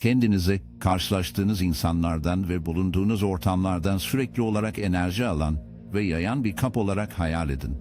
Kendinizi karşılaştığınız insanlardan ve bulunduğunuz ortamlardan sürekli olarak enerji alan ve yayan bir kap olarak hayal edin.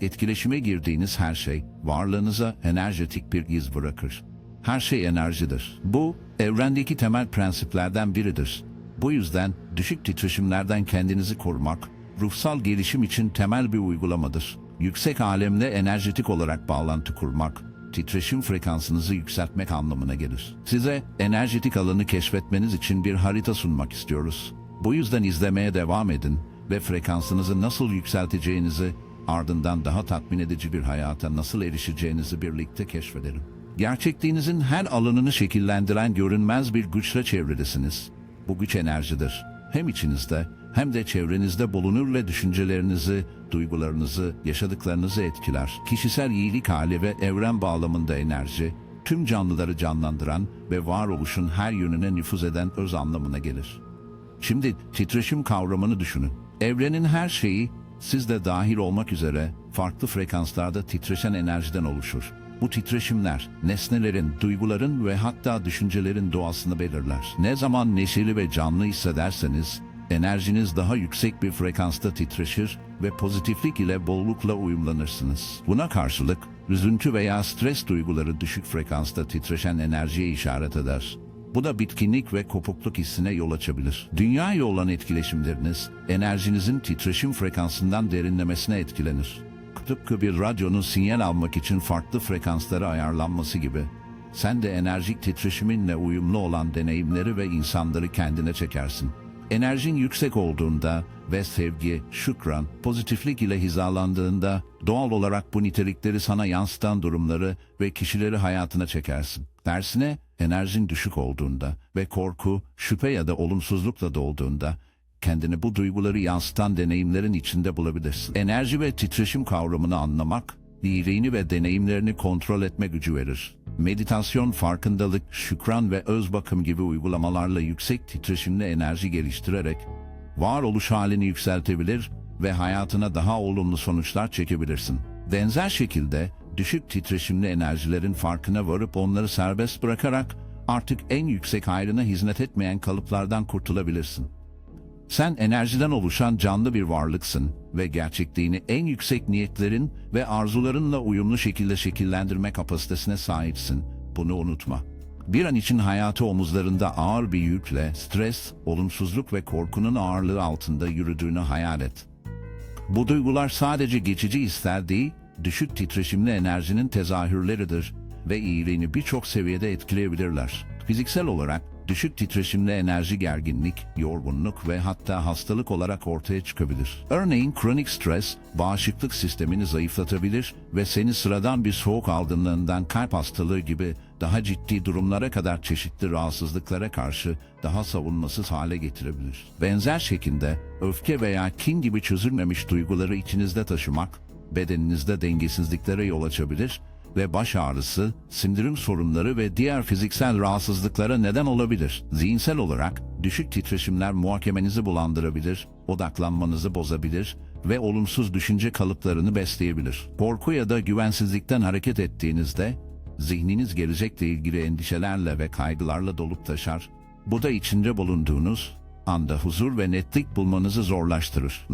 Etkileşime girdiğiniz her şey varlığınıza enerjetik bir iz bırakır. Her şey enerjidir. Bu evrendeki temel prensiplerden biridir. Bu yüzden düşük titreşimlerden kendinizi korumak, ruhsal gelişim için temel bir uygulamadır. Yüksek alemle enerjetik olarak bağlantı kurmak, titreşim frekansınızı yükseltmek anlamına gelir. Size enerjetik alanı keşfetmeniz için bir harita sunmak istiyoruz. Bu yüzden izlemeye devam edin ve frekansınızı nasıl yükselteceğinizi, ardından daha tatmin edici bir hayata nasıl erişeceğinizi birlikte keşfedelim. Gerçekliğinizin her alanını şekillendiren görünmez bir güçle çevredesiniz. Bu güç enerjidir. Hem içinizde hem de çevrenizde bulunur ve düşüncelerinizi, duygularınızı, yaşadıklarınızı etkiler. Kişisel iyilik hali ve evren bağlamında enerji, tüm canlıları canlandıran ve varoluşun her yönüne nüfuz eden öz anlamına gelir. Şimdi titreşim kavramını düşünün. Evrenin her şeyi, siz de dahil olmak üzere farklı frekanslarda titreşen enerjiden oluşur. Bu titreşimler, nesnelerin, duyguların ve hatta düşüncelerin doğasını belirler. Ne zaman neşeli ve canlı hissederseniz, enerjiniz daha yüksek bir frekansta titreşir ve pozitiflik ile bollukla uyumlanırsınız. Buna karşılık, üzüntü veya stres duyguları düşük frekansta titreşen enerjiye işaret eder. Bu da bitkinlik ve kopukluk hissine yol açabilir. Dünyaya olan etkileşimleriniz, enerjinizin titreşim frekansından derinlemesine etkilenir. Tıpkı bir radyonun sinyal almak için farklı frekanslara ayarlanması gibi, sen de enerjik titreşiminle uyumlu olan deneyimleri ve insanları kendine çekersin. Enerjin yüksek olduğunda ve sevgi, şükran, pozitiflik ile hizalandığında doğal olarak bu nitelikleri sana yansıtan durumları ve kişileri hayatına çekersin. Tersine enerjin düşük olduğunda ve korku, şüphe ya da olumsuzlukla dolduğunda kendini bu duyguları yansıtan deneyimlerin içinde bulabilirsin. Enerji ve titreşim kavramını anlamak, iyiliğini ve deneyimlerini kontrol etme gücü verir. Meditasyon, farkındalık, şükran ve öz bakım gibi uygulamalarla yüksek titreşimli enerji geliştirerek varoluş halini yükseltebilir ve hayatına daha olumlu sonuçlar çekebilirsin. Benzer şekilde düşük titreşimli enerjilerin farkına varıp onları serbest bırakarak artık en yüksek hayrına hizmet etmeyen kalıplardan kurtulabilirsin. Sen enerjiden oluşan canlı bir varlıksın ve gerçekliğini en yüksek niyetlerin ve arzularınla uyumlu şekilde şekillendirme kapasitesine sahipsin. Bunu unutma. Bir an için hayatı omuzlarında ağır bir yükle, stres, olumsuzluk ve korkunun ağırlığı altında yürüdüğünü hayal et. Bu duygular sadece geçici ister değil, düşük titreşimli enerjinin tezahürleridir ve iyiliğini birçok seviyede etkileyebilirler. Fiziksel olarak düşük titreşimli enerji gerginlik, yorgunluk ve hatta hastalık olarak ortaya çıkabilir. Örneğin kronik stres, bağışıklık sistemini zayıflatabilir ve seni sıradan bir soğuk algınlığından kalp hastalığı gibi daha ciddi durumlara kadar çeşitli rahatsızlıklara karşı daha savunmasız hale getirebilir. Benzer şekilde öfke veya kin gibi çözülmemiş duyguları içinizde taşımak, bedeninizde dengesizliklere yol açabilir ve baş ağrısı, sindirim sorunları ve diğer fiziksel rahatsızlıklara neden olabilir. Zihinsel olarak düşük titreşimler muhakemenizi bulandırabilir, odaklanmanızı bozabilir ve olumsuz düşünce kalıplarını besleyebilir. Korku ya da güvensizlikten hareket ettiğinizde zihniniz gelecekle ilgili endişelerle ve kaygılarla dolup taşar. Bu da içinde bulunduğunuz anda huzur ve netlik bulmanızı zorlaştırır.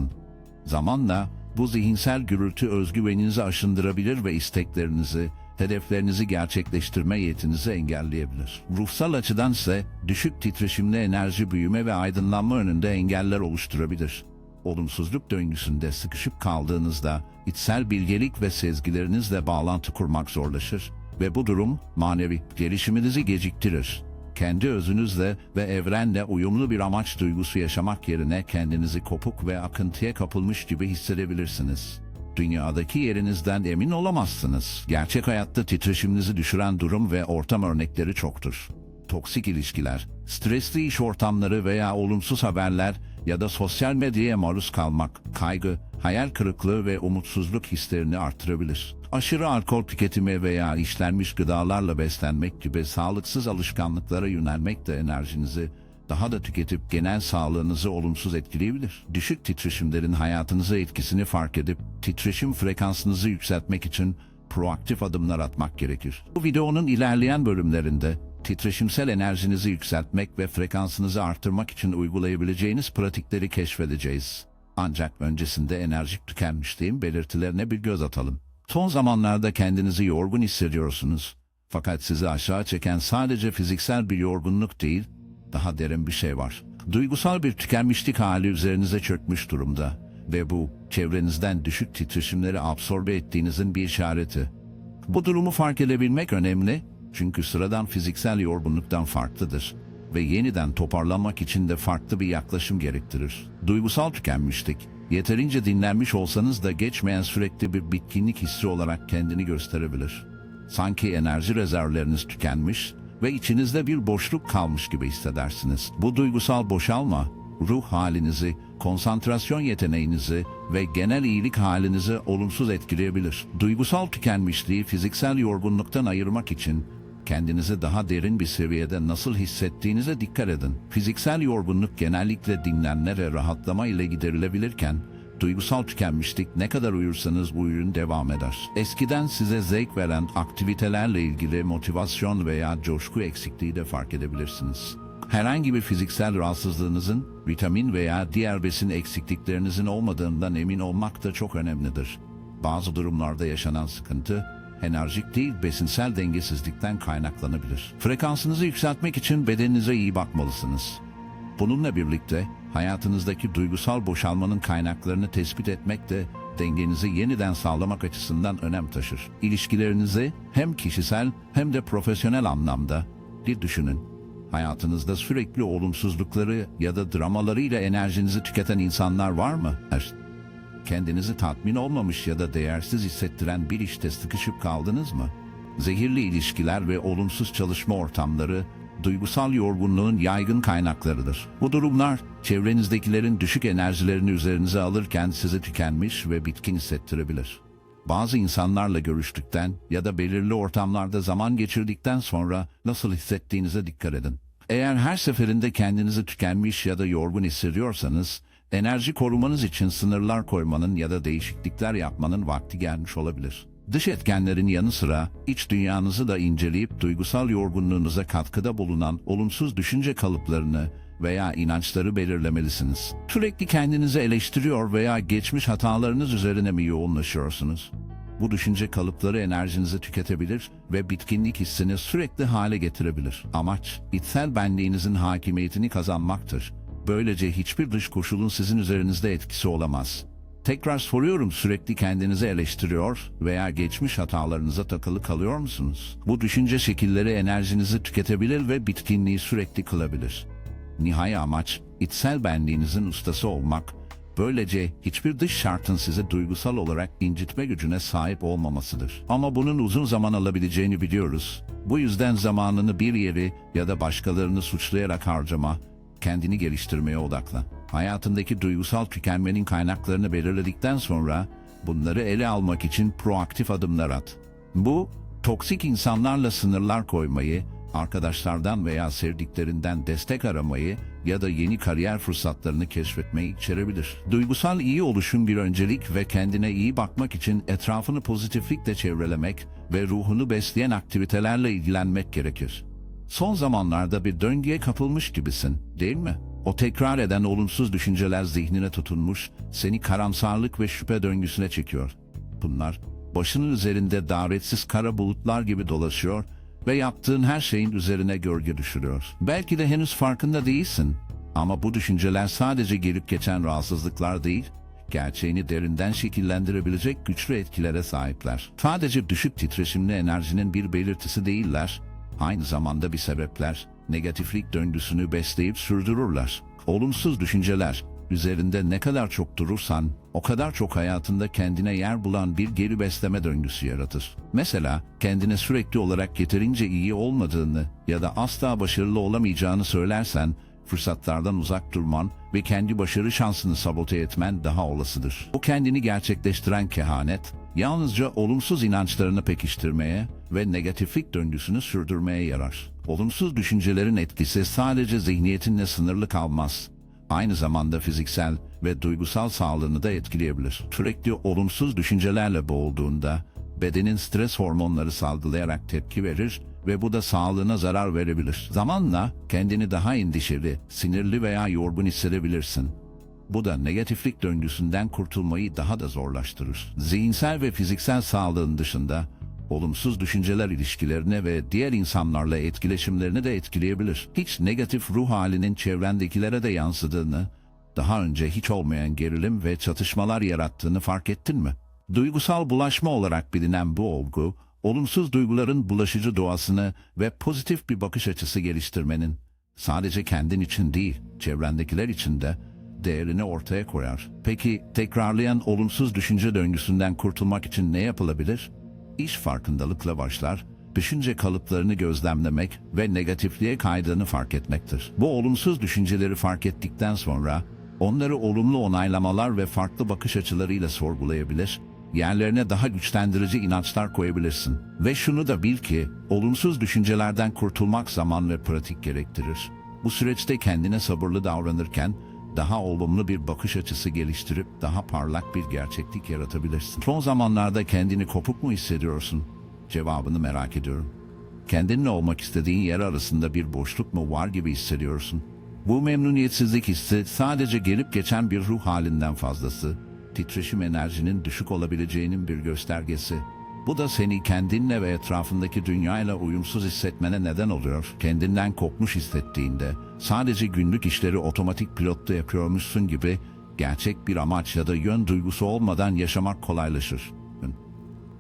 Zamanla bu zihinsel gürültü özgüveninizi aşındırabilir ve isteklerinizi, hedeflerinizi gerçekleştirme yetinizi engelleyebilir. Ruhsal açıdan ise düşük titreşimli enerji büyüme ve aydınlanma önünde engeller oluşturabilir. Olumsuzluk döngüsünde sıkışıp kaldığınızda içsel bilgelik ve sezgilerinizle bağlantı kurmak zorlaşır ve bu durum manevi gelişiminizi geciktirir kendi özünüzle ve evrenle uyumlu bir amaç duygusu yaşamak yerine kendinizi kopuk ve akıntıya kapılmış gibi hissedebilirsiniz. Dünyadaki yerinizden emin olamazsınız. Gerçek hayatta titreşiminizi düşüren durum ve ortam örnekleri çoktur. Toksik ilişkiler, stresli iş ortamları veya olumsuz haberler ya da sosyal medyaya maruz kalmak, kaygı, hayal kırıklığı ve umutsuzluk hislerini artırabilir. Aşırı alkol tüketimi veya işlenmiş gıdalarla beslenmek gibi sağlıksız alışkanlıklara yönelmek de enerjinizi daha da tüketip genel sağlığınızı olumsuz etkileyebilir. Düşük titreşimlerin hayatınıza etkisini fark edip titreşim frekansınızı yükseltmek için proaktif adımlar atmak gerekir. Bu videonun ilerleyen bölümlerinde titreşimsel enerjinizi yükseltmek ve frekansınızı artırmak için uygulayabileceğiniz pratikleri keşfedeceğiz. Ancak öncesinde enerjik tükenmişliğin belirtilerine bir göz atalım. Son zamanlarda kendinizi yorgun hissediyorsunuz. Fakat sizi aşağı çeken sadece fiziksel bir yorgunluk değil, daha derin bir şey var. Duygusal bir tükenmişlik hali üzerinize çökmüş durumda ve bu çevrenizden düşük titreşimleri absorbe ettiğinizin bir işareti. Bu durumu fark edebilmek önemli çünkü sıradan fiziksel yorgunluktan farklıdır ve yeniden toparlanmak için de farklı bir yaklaşım gerektirir. Duygusal tükenmişlik, yeterince dinlenmiş olsanız da geçmeyen sürekli bir bitkinlik hissi olarak kendini gösterebilir. Sanki enerji rezervleriniz tükenmiş ve içinizde bir boşluk kalmış gibi hissedersiniz. Bu duygusal boşalma, ruh halinizi, konsantrasyon yeteneğinizi ve genel iyilik halinizi olumsuz etkileyebilir. Duygusal tükenmişliği fiziksel yorgunluktan ayırmak için kendinizi daha derin bir seviyede nasıl hissettiğinize dikkat edin. Fiziksel yorgunluk genellikle dinlenme ve rahatlama ile giderilebilirken, duygusal tükenmişlik ne kadar uyursanız uyuyun devam eder. Eskiden size zevk veren aktivitelerle ilgili motivasyon veya coşku eksikliği de fark edebilirsiniz. Herhangi bir fiziksel rahatsızlığınızın, vitamin veya diğer besin eksikliklerinizin olmadığından emin olmak da çok önemlidir. Bazı durumlarda yaşanan sıkıntı, enerjik değil besinsel dengesizlikten kaynaklanabilir. Frekansınızı yükseltmek için bedeninize iyi bakmalısınız. Bununla birlikte hayatınızdaki duygusal boşalmanın kaynaklarını tespit etmek de dengenizi yeniden sağlamak açısından önem taşır. İlişkilerinizi hem kişisel hem de profesyonel anlamda bir düşünün. Hayatınızda sürekli olumsuzlukları ya da dramalarıyla enerjinizi tüketen insanlar var mı? Evet. Kendinizi tatmin olmamış ya da değersiz hissettiren bir işte sıkışıp kaldınız mı? Zehirli ilişkiler ve olumsuz çalışma ortamları duygusal yorgunluğun yaygın kaynaklarıdır. Bu durumlar çevrenizdekilerin düşük enerjilerini üzerinize alırken sizi tükenmiş ve bitkin hissettirebilir. Bazı insanlarla görüştükten ya da belirli ortamlarda zaman geçirdikten sonra nasıl hissettiğinize dikkat edin. Eğer her seferinde kendinizi tükenmiş ya da yorgun hissediyorsanız, enerji korumanız için sınırlar koymanın ya da değişiklikler yapmanın vakti gelmiş olabilir. Dış etkenlerin yanı sıra iç dünyanızı da inceleyip duygusal yorgunluğunuza katkıda bulunan olumsuz düşünce kalıplarını veya inançları belirlemelisiniz. Sürekli kendinizi eleştiriyor veya geçmiş hatalarınız üzerine mi yoğunlaşıyorsunuz? Bu düşünce kalıpları enerjinizi tüketebilir ve bitkinlik hissini sürekli hale getirebilir. Amaç, içsel benliğinizin hakimiyetini kazanmaktır. Böylece hiçbir dış koşulun sizin üzerinizde etkisi olamaz. Tekrar soruyorum sürekli kendinizi eleştiriyor veya geçmiş hatalarınıza takılı kalıyor musunuz? Bu düşünce şekilleri enerjinizi tüketebilir ve bitkinliği sürekli kılabilir. Nihai amaç, içsel benliğinizin ustası olmak, böylece hiçbir dış şartın sizi duygusal olarak incitme gücüne sahip olmamasıdır. Ama bunun uzun zaman alabileceğini biliyoruz. Bu yüzden zamanını bir yeri ya da başkalarını suçlayarak harcama, kendini geliştirmeye odaklan. Hayatındaki duygusal tükenmenin kaynaklarını belirledikten sonra bunları ele almak için proaktif adımlar at. Bu, toksik insanlarla sınırlar koymayı, arkadaşlardan veya sevdiklerinden destek aramayı ya da yeni kariyer fırsatlarını keşfetmeyi içerebilir. Duygusal iyi oluşum bir öncelik ve kendine iyi bakmak için etrafını pozitiflikle çevrelemek ve ruhunu besleyen aktivitelerle ilgilenmek gerekir. Son zamanlarda bir döngüye kapılmış gibisin, değil mi? O tekrar eden olumsuz düşünceler zihnine tutunmuş, seni karamsarlık ve şüphe döngüsüne çekiyor. Bunlar, başının üzerinde davetsiz kara bulutlar gibi dolaşıyor ve yaptığın her şeyin üzerine gölge düşürüyor. Belki de henüz farkında değilsin ama bu düşünceler sadece gelip geçen rahatsızlıklar değil, gerçeğini derinden şekillendirebilecek güçlü etkilere sahipler. Sadece düşük titreşimli enerjinin bir belirtisi değiller, aynı zamanda bir sebepler, negatiflik döngüsünü besleyip sürdürürler. Olumsuz düşünceler, üzerinde ne kadar çok durursan, o kadar çok hayatında kendine yer bulan bir geri besleme döngüsü yaratır. Mesela kendine sürekli olarak yeterince iyi olmadığını ya da asla başarılı olamayacağını söylersen, fırsatlardan uzak durman ve kendi başarı şansını sabote etmen daha olasıdır. Bu kendini gerçekleştiren kehanet, yalnızca olumsuz inançlarını pekiştirmeye ve negatiflik döngüsünü sürdürmeye yarar. Olumsuz düşüncelerin etkisi sadece zihniyetinle sınırlı kalmaz. Aynı zamanda fiziksel ve duygusal sağlığını da etkileyebilir. Sürekli olumsuz düşüncelerle boğulduğunda bedenin stres hormonları salgılayarak tepki verir ve bu da sağlığına zarar verebilir. Zamanla kendini daha endişeli, sinirli veya yorgun hissedebilirsin. Bu da negatiflik döngüsünden kurtulmayı daha da zorlaştırır. Zihinsel ve fiziksel sağlığın dışında olumsuz düşünceler ilişkilerine ve diğer insanlarla etkileşimlerini de etkileyebilir. Hiç negatif ruh halinin çevrendekilere de yansıdığını, daha önce hiç olmayan gerilim ve çatışmalar yarattığını fark ettin mi? Duygusal bulaşma olarak bilinen bu olgu, olumsuz duyguların bulaşıcı doğasını ve pozitif bir bakış açısı geliştirmenin sadece kendin için değil, çevrendekiler için de değerini ortaya koyar. Peki tekrarlayan olumsuz düşünce döngüsünden kurtulmak için ne yapılabilir? İş farkındalıkla başlar, düşünce kalıplarını gözlemlemek ve negatifliğe kaydığını fark etmektir. Bu olumsuz düşünceleri fark ettikten sonra onları olumlu onaylamalar ve farklı bakış açılarıyla sorgulayabilir, yerlerine daha güçlendirici inançlar koyabilirsin. Ve şunu da bil ki, olumsuz düşüncelerden kurtulmak zaman ve pratik gerektirir. Bu süreçte kendine sabırlı davranırken, daha olumlu bir bakış açısı geliştirip daha parlak bir gerçeklik yaratabilirsin. Son zamanlarda kendini kopuk mu hissediyorsun? Cevabını merak ediyorum. Kendinle olmak istediğin yer arasında bir boşluk mu var gibi hissediyorsun? Bu memnuniyetsizlik hissi sadece gelip geçen bir ruh halinden fazlası, titreşim enerjinin düşük olabileceğinin bir göstergesi. Bu da seni kendinle ve etrafındaki dünyayla uyumsuz hissetmene neden oluyor. Kendinden kopmuş hissettiğinde sadece günlük işleri otomatik pilotta yapıyormuşsun gibi gerçek bir amaç ya da yön duygusu olmadan yaşamak kolaylaşır.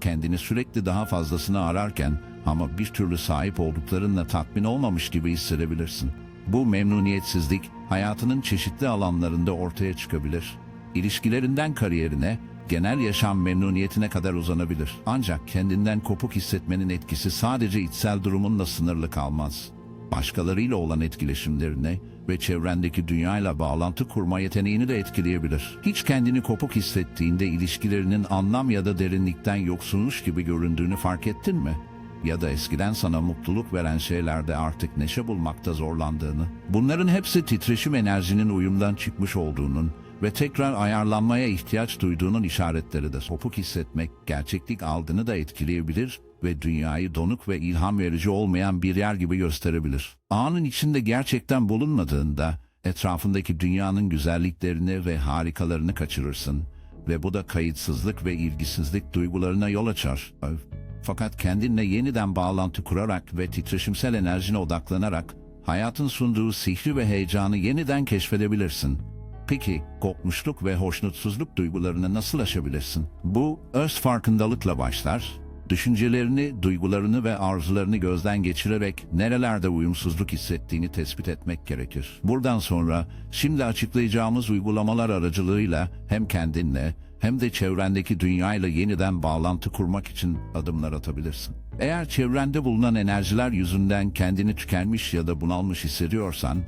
Kendini sürekli daha fazlasını ararken ama bir türlü sahip olduklarınla tatmin olmamış gibi hissedebilirsin. Bu memnuniyetsizlik hayatının çeşitli alanlarında ortaya çıkabilir. İlişkilerinden kariyerine, genel yaşam memnuniyetine kadar uzanabilir. Ancak kendinden kopuk hissetmenin etkisi sadece içsel durumunla sınırlı kalmaz. Başkalarıyla olan etkileşimlerine ve çevrendeki dünyayla bağlantı kurma yeteneğini de etkileyebilir. Hiç kendini kopuk hissettiğinde ilişkilerinin anlam ya da derinlikten yoksunmuş gibi göründüğünü fark ettin mi? Ya da eskiden sana mutluluk veren şeylerde artık neşe bulmakta zorlandığını. Bunların hepsi titreşim enerjinin uyumdan çıkmış olduğunun ve tekrar ayarlanmaya ihtiyaç duyduğunun işaretleridir. Kopuk hissetmek gerçeklik algını da etkileyebilir ve dünyayı donuk ve ilham verici olmayan bir yer gibi gösterebilir. Anın içinde gerçekten bulunmadığında etrafındaki dünyanın güzelliklerini ve harikalarını kaçırırsın ve bu da kayıtsızlık ve ilgisizlik duygularına yol açar. Fakat kendinle yeniden bağlantı kurarak ve titreşimsel enerjine odaklanarak hayatın sunduğu sihri ve heyecanı yeniden keşfedebilirsin. Peki, kopmuşluk ve hoşnutsuzluk duygularını nasıl aşabilirsin? Bu, öz farkındalıkla başlar. Düşüncelerini, duygularını ve arzularını gözden geçirerek nerelerde uyumsuzluk hissettiğini tespit etmek gerekir. Buradan sonra, şimdi açıklayacağımız uygulamalar aracılığıyla hem kendinle hem de çevrendeki dünyayla yeniden bağlantı kurmak için adımlar atabilirsin. Eğer çevrende bulunan enerjiler yüzünden kendini tükenmiş ya da bunalmış hissediyorsan,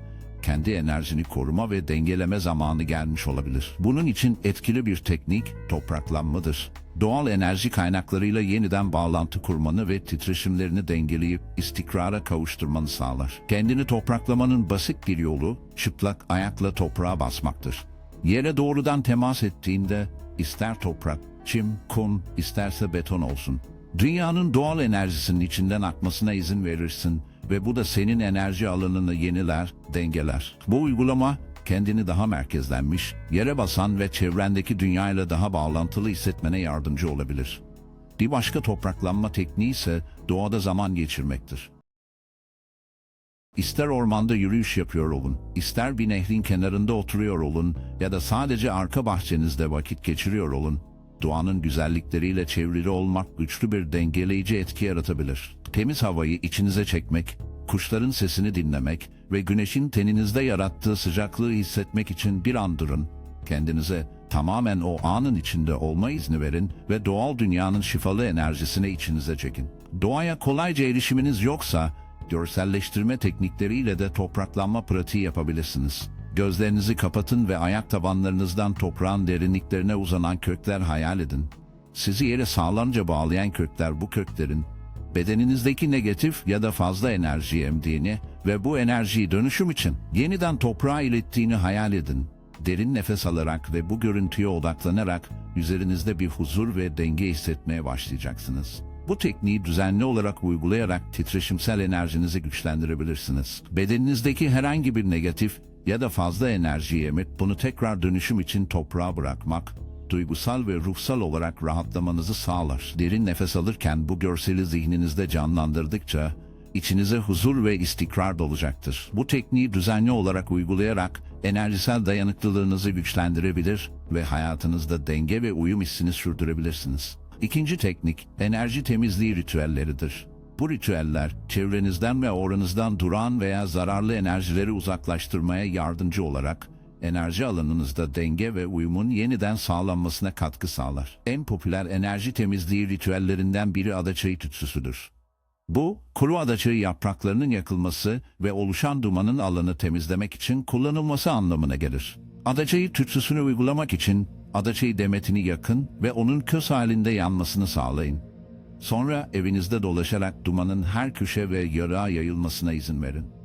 kendi enerjini koruma ve dengeleme zamanı gelmiş olabilir. Bunun için etkili bir teknik topraklanmadır. Doğal enerji kaynaklarıyla yeniden bağlantı kurmanı ve titreşimlerini dengeleyip istikrara kavuşturmanı sağlar. Kendini topraklamanın basit bir yolu çıplak ayakla toprağa basmaktır. Yere doğrudan temas ettiğinde ister toprak, çim, kum, isterse beton olsun. Dünyanın doğal enerjisinin içinden akmasına izin verirsin ve bu da senin enerji alanını yeniler, dengeler. Bu uygulama kendini daha merkezlenmiş, yere basan ve çevrendeki dünyayla daha bağlantılı hissetmene yardımcı olabilir. Bir başka topraklanma tekniği ise doğada zaman geçirmektir. İster ormanda yürüyüş yapıyor olun, ister bir nehrin kenarında oturuyor olun ya da sadece arka bahçenizde vakit geçiriyor olun, doğanın güzellikleriyle çevrili olmak güçlü bir dengeleyici etki yaratabilir. Temiz havayı içinize çekmek, kuşların sesini dinlemek ve güneşin teninizde yarattığı sıcaklığı hissetmek için bir an durun. Kendinize tamamen o anın içinde olma izni verin ve doğal dünyanın şifalı enerjisini içinize çekin. Doğaya kolayca erişiminiz yoksa, görselleştirme teknikleriyle de topraklanma pratiği yapabilirsiniz. Gözlerinizi kapatın ve ayak tabanlarınızdan toprağın derinliklerine uzanan kökler hayal edin. Sizi yere sağlamca bağlayan kökler bu köklerin bedeninizdeki negatif ya da fazla enerji emdiğini ve bu enerjiyi dönüşüm için yeniden toprağa ilettiğini hayal edin. Derin nefes alarak ve bu görüntüye odaklanarak üzerinizde bir huzur ve denge hissetmeye başlayacaksınız. Bu tekniği düzenli olarak uygulayarak titreşimsel enerjinizi güçlendirebilirsiniz. Bedeninizdeki herhangi bir negatif ya da fazla enerjiyi emip bunu tekrar dönüşüm için toprağa bırakmak, duygusal ve ruhsal olarak rahatlamanızı sağlar. Derin nefes alırken bu görseli zihninizde canlandırdıkça içinize huzur ve istikrar dolacaktır. Bu tekniği düzenli olarak uygulayarak enerjisel dayanıklılığınızı güçlendirebilir ve hayatınızda denge ve uyum hissini sürdürebilirsiniz. İkinci teknik enerji temizliği ritüelleridir. Bu ritüeller çevrenizden ve oranızdan duran veya zararlı enerjileri uzaklaştırmaya yardımcı olarak enerji alanınızda denge ve uyumun yeniden sağlanmasına katkı sağlar. En popüler enerji temizliği ritüellerinden biri adaçayı tütsüsüdür. Bu, kuru adaçayı yapraklarının yakılması ve oluşan dumanın alanı temizlemek için kullanılması anlamına gelir. Adaçayı tütsüsünü uygulamak için adaçayı demetini yakın ve onun köz halinde yanmasını sağlayın. Sonra evinizde dolaşarak dumanın her köşe ve yarağa yayılmasına izin verin.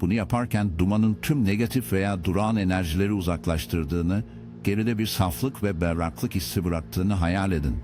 Bunu, yaparken dumanın tüm negatif veya durağan enerjileri uzaklaştırdığını, geride bir saflık ve berraklık hissi bıraktığını hayal edin.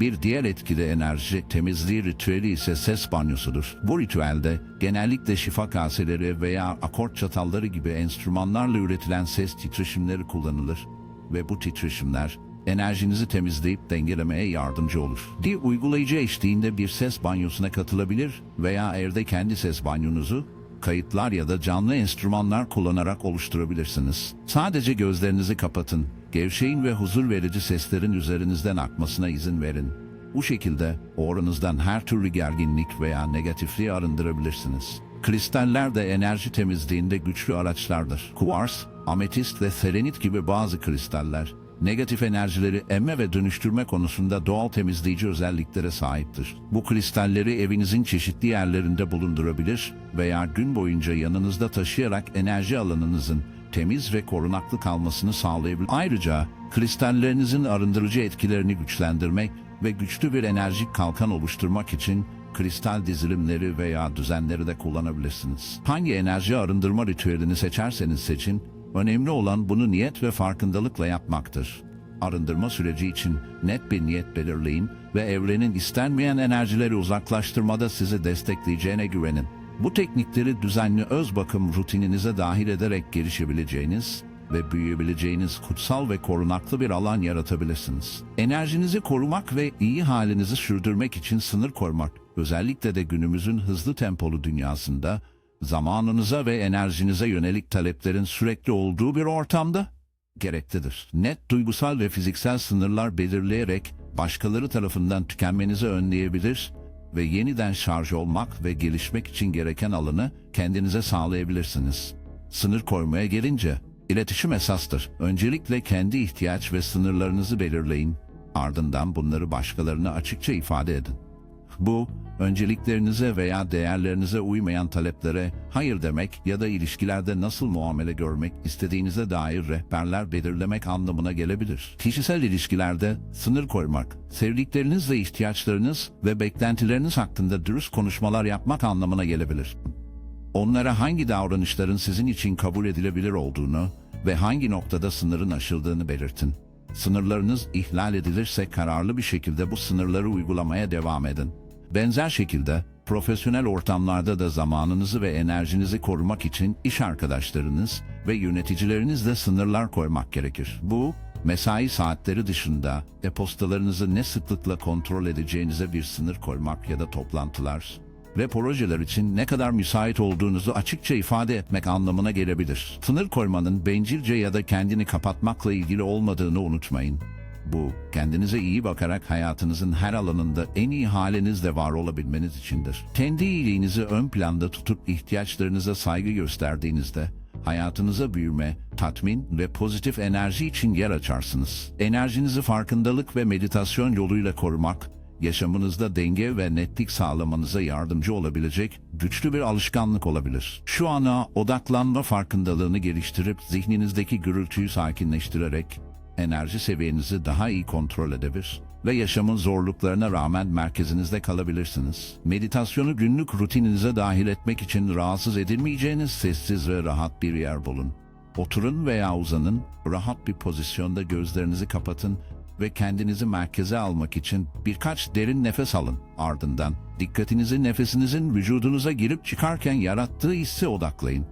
Bir diğer etkili enerji temizliği ritüeli ise ses banyosudur. Bu ritüelde genellikle şifa kaseleri veya akort çatalları gibi enstrümanlarla üretilen ses titreşimleri kullanılır ve bu titreşimler enerjinizi temizleyip dengelemeye yardımcı olur. Bir uygulayıcı eşliğinde bir ses banyosuna katılabilir veya evde kendi ses banyonuzu kayıtlar ya da canlı enstrümanlar kullanarak oluşturabilirsiniz. Sadece gözlerinizi kapatın, gevşeyin ve huzur verici seslerin üzerinizden akmasına izin verin. Bu şekilde oranızdan her türlü gerginlik veya negatifliği arındırabilirsiniz. Kristaller de enerji temizliğinde güçlü araçlardır. Kuvars, ametist ve selenit gibi bazı kristaller, negatif enerjileri emme ve dönüştürme konusunda doğal temizleyici özelliklere sahiptir. Bu kristalleri evinizin çeşitli yerlerinde bulundurabilir veya gün boyunca yanınızda taşıyarak enerji alanınızın temiz ve korunaklı kalmasını sağlayabilir. Ayrıca kristallerinizin arındırıcı etkilerini güçlendirmek ve güçlü bir enerjik kalkan oluşturmak için kristal dizilimleri veya düzenleri de kullanabilirsiniz. Hangi enerji arındırma ritüelini seçerseniz seçin, önemli olan bunu niyet ve farkındalıkla yapmaktır. Arındırma süreci için net bir niyet belirleyin ve evrenin istenmeyen enerjileri uzaklaştırmada sizi destekleyeceğine güvenin. Bu teknikleri düzenli öz bakım rutininize dahil ederek gelişebileceğiniz ve büyüyebileceğiniz kutsal ve korunaklı bir alan yaratabilirsiniz. Enerjinizi korumak ve iyi halinizi sürdürmek için sınır koymak, özellikle de günümüzün hızlı tempolu dünyasında, zamanınıza ve enerjinize yönelik taleplerin sürekli olduğu bir ortamda gereklidir. Net duygusal ve fiziksel sınırlar belirleyerek başkaları tarafından tükenmenizi önleyebilir ve yeniden şarj olmak ve gelişmek için gereken alanı kendinize sağlayabilirsiniz. Sınır koymaya gelince, iletişim esastır. Öncelikle kendi ihtiyaç ve sınırlarınızı belirleyin, ardından bunları başkalarına açıkça ifade edin. Bu, önceliklerinize veya değerlerinize uymayan taleplere hayır demek ya da ilişkilerde nasıl muamele görmek istediğinize dair rehberler belirlemek anlamına gelebilir. Kişisel ilişkilerde sınır koymak, sevdiklerinizle ihtiyaçlarınız ve beklentileriniz hakkında dürüst konuşmalar yapmak anlamına gelebilir. Onlara hangi davranışların sizin için kabul edilebilir olduğunu ve hangi noktada sınırın aşıldığını belirtin. Sınırlarınız ihlal edilirse kararlı bir şekilde bu sınırları uygulamaya devam edin. Benzer şekilde profesyonel ortamlarda da zamanınızı ve enerjinizi korumak için iş arkadaşlarınız ve yöneticilerinizle sınırlar koymak gerekir. Bu, mesai saatleri dışında e-postalarınızı ne sıklıkla kontrol edeceğinize bir sınır koymak ya da toplantılar ve projeler için ne kadar müsait olduğunuzu açıkça ifade etmek anlamına gelebilir. Sınır koymanın bencilce ya da kendini kapatmakla ilgili olmadığını unutmayın. Bu, kendinize iyi bakarak hayatınızın her alanında en iyi halinizle var olabilmeniz içindir. Kendi iyiliğinizi ön planda tutup ihtiyaçlarınıza saygı gösterdiğinizde, hayatınıza büyüme, tatmin ve pozitif enerji için yer açarsınız. Enerjinizi farkındalık ve meditasyon yoluyla korumak, yaşamınızda denge ve netlik sağlamanıza yardımcı olabilecek güçlü bir alışkanlık olabilir. Şu ana odaklanma farkındalığını geliştirip zihninizdeki gürültüyü sakinleştirerek enerji seviyenizi daha iyi kontrol edebilir ve yaşamın zorluklarına rağmen merkezinizde kalabilirsiniz. Meditasyonu günlük rutininize dahil etmek için rahatsız edilmeyeceğiniz sessiz ve rahat bir yer bulun. Oturun veya uzanın, rahat bir pozisyonda gözlerinizi kapatın ve kendinizi merkeze almak için birkaç derin nefes alın. Ardından dikkatinizi nefesinizin vücudunuza girip çıkarken yarattığı hisse odaklayın.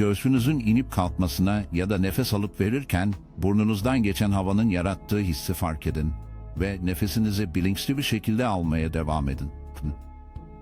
Göğsünüzün inip kalkmasına ya da nefes alıp verirken burnunuzdan geçen havanın yarattığı hissi fark edin ve nefesinizi bilinçli bir şekilde almaya devam edin.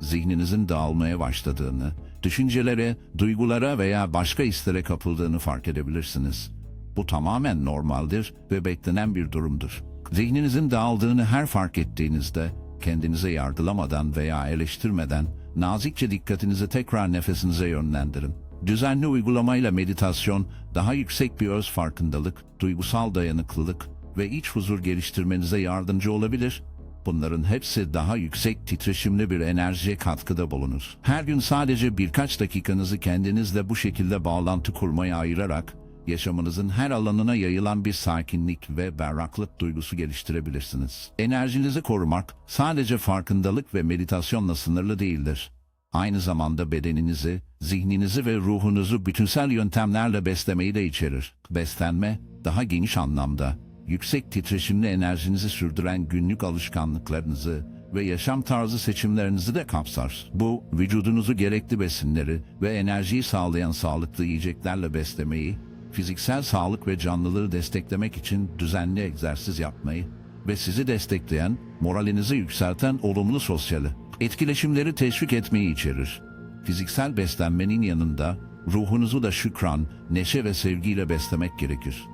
Zihninizin dağılmaya başladığını, düşüncelere, duygulara veya başka hislere kapıldığını fark edebilirsiniz. Bu tamamen normaldir ve beklenen bir durumdur. Zihninizin dağıldığını her fark ettiğinizde kendinize yargılamadan veya eleştirmeden nazikçe dikkatinizi tekrar nefesinize yönlendirin. Düzenli uygulamayla meditasyon daha yüksek bir öz farkındalık, duygusal dayanıklılık ve iç huzur geliştirmenize yardımcı olabilir. Bunların hepsi daha yüksek titreşimli bir enerjiye katkıda bulunur. Her gün sadece birkaç dakikanızı kendinizle bu şekilde bağlantı kurmaya ayırarak yaşamınızın her alanına yayılan bir sakinlik ve berraklık duygusu geliştirebilirsiniz. Enerjinizi korumak sadece farkındalık ve meditasyonla sınırlı değildir. Aynı zamanda bedeninizi, zihninizi ve ruhunuzu bütünsel yöntemlerle beslemeyi de içerir. Beslenme, daha geniş anlamda, yüksek titreşimli enerjinizi sürdüren günlük alışkanlıklarınızı ve yaşam tarzı seçimlerinizi de kapsar. Bu, vücudunuzu gerekli besinleri ve enerjiyi sağlayan sağlıklı yiyeceklerle beslemeyi, fiziksel sağlık ve canlılığı desteklemek için düzenli egzersiz yapmayı ve sizi destekleyen, moralinizi yükselten olumlu sosyali etkileşimleri teşvik etmeyi içerir. Fiziksel beslenmenin yanında ruhunuzu da şükran, neşe ve sevgiyle beslemek gerekir.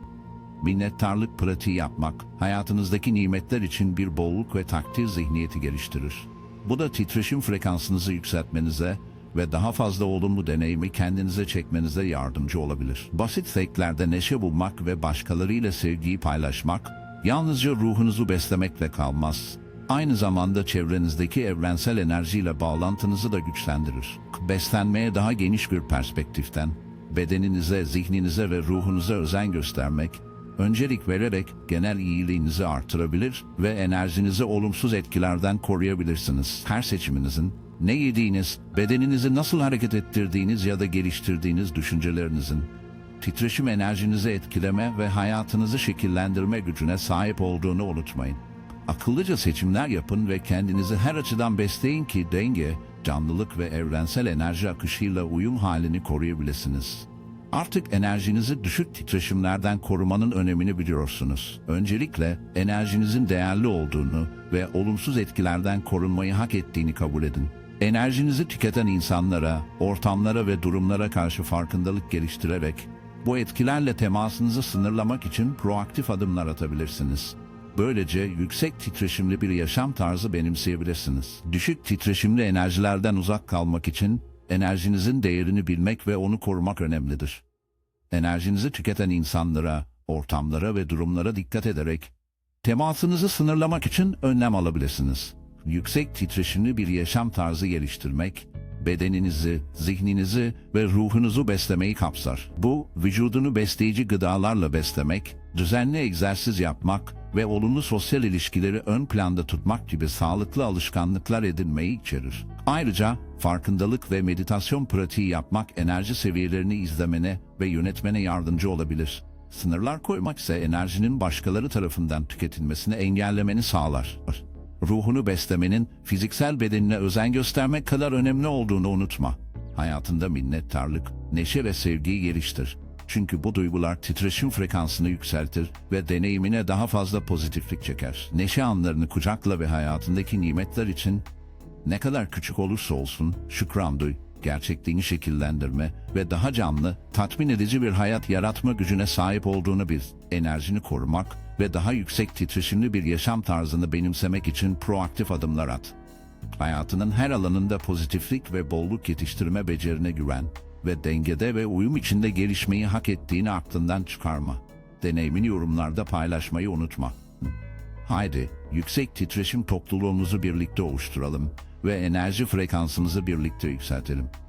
Minnettarlık pratiği yapmak, hayatınızdaki nimetler için bir bolluk ve takdir zihniyeti geliştirir. Bu da titreşim frekansınızı yükseltmenize ve daha fazla olumlu deneyimi kendinize çekmenize yardımcı olabilir. Basit zevklerde neşe bulmak ve başkalarıyla sevgiyi paylaşmak, yalnızca ruhunuzu beslemekle kalmaz, aynı zamanda çevrenizdeki evrensel enerjiyle bağlantınızı da güçlendirir. Beslenmeye daha geniş bir perspektiften, bedeninize, zihninize ve ruhunuza özen göstermek, öncelik vererek genel iyiliğinizi artırabilir ve enerjinizi olumsuz etkilerden koruyabilirsiniz. Her seçiminizin, ne yediğiniz, bedeninizi nasıl hareket ettirdiğiniz ya da geliştirdiğiniz düşüncelerinizin, titreşim enerjinizi etkileme ve hayatınızı şekillendirme gücüne sahip olduğunu unutmayın. Akıllıca seçimler yapın ve kendinizi her açıdan besleyin ki denge, canlılık ve evrensel enerji akışıyla uyum halini koruyabilirsiniz. Artık enerjinizi düşük titreşimlerden korumanın önemini biliyorsunuz. Öncelikle enerjinizin değerli olduğunu ve olumsuz etkilerden korunmayı hak ettiğini kabul edin. Enerjinizi tüketen insanlara, ortamlara ve durumlara karşı farkındalık geliştirerek bu etkilerle temasınızı sınırlamak için proaktif adımlar atabilirsiniz. Böylece yüksek titreşimli bir yaşam tarzı benimseyebilirsiniz. Düşük titreşimli enerjilerden uzak kalmak için enerjinizin değerini bilmek ve onu korumak önemlidir. Enerjinizi tüketen insanlara, ortamlara ve durumlara dikkat ederek temasınızı sınırlamak için önlem alabilirsiniz. Yüksek titreşimli bir yaşam tarzı geliştirmek, bedeninizi, zihninizi ve ruhunuzu beslemeyi kapsar. Bu, vücudunu besleyici gıdalarla beslemek, düzenli egzersiz yapmak ve olumlu sosyal ilişkileri ön planda tutmak gibi sağlıklı alışkanlıklar edinmeyi içerir. Ayrıca farkındalık ve meditasyon pratiği yapmak enerji seviyelerini izlemene ve yönetmene yardımcı olabilir. Sınırlar koymak ise enerjinin başkaları tarafından tüketilmesini engellemeni sağlar. Ruhunu beslemenin fiziksel bedenine özen göstermek kadar önemli olduğunu unutma. Hayatında minnettarlık, neşe ve sevgiyi geliştir. Çünkü bu duygular titreşim frekansını yükseltir ve deneyimine daha fazla pozitiflik çeker. Neşe anlarını kucakla ve hayatındaki nimetler için ne kadar küçük olursa olsun şükran duy, gerçekliğini şekillendirme ve daha canlı, tatmin edici bir hayat yaratma gücüne sahip olduğunu bil. Enerjini korumak ve daha yüksek titreşimli bir yaşam tarzını benimsemek için proaktif adımlar at. Hayatının her alanında pozitiflik ve bolluk yetiştirme becerine güven ve dengede ve uyum içinde gelişmeyi hak ettiğini aklından çıkarma. Deneyimini yorumlarda paylaşmayı unutma. Haydi, yüksek titreşim topluluğumuzu birlikte oluşturalım ve enerji frekansımızı birlikte yükseltelim.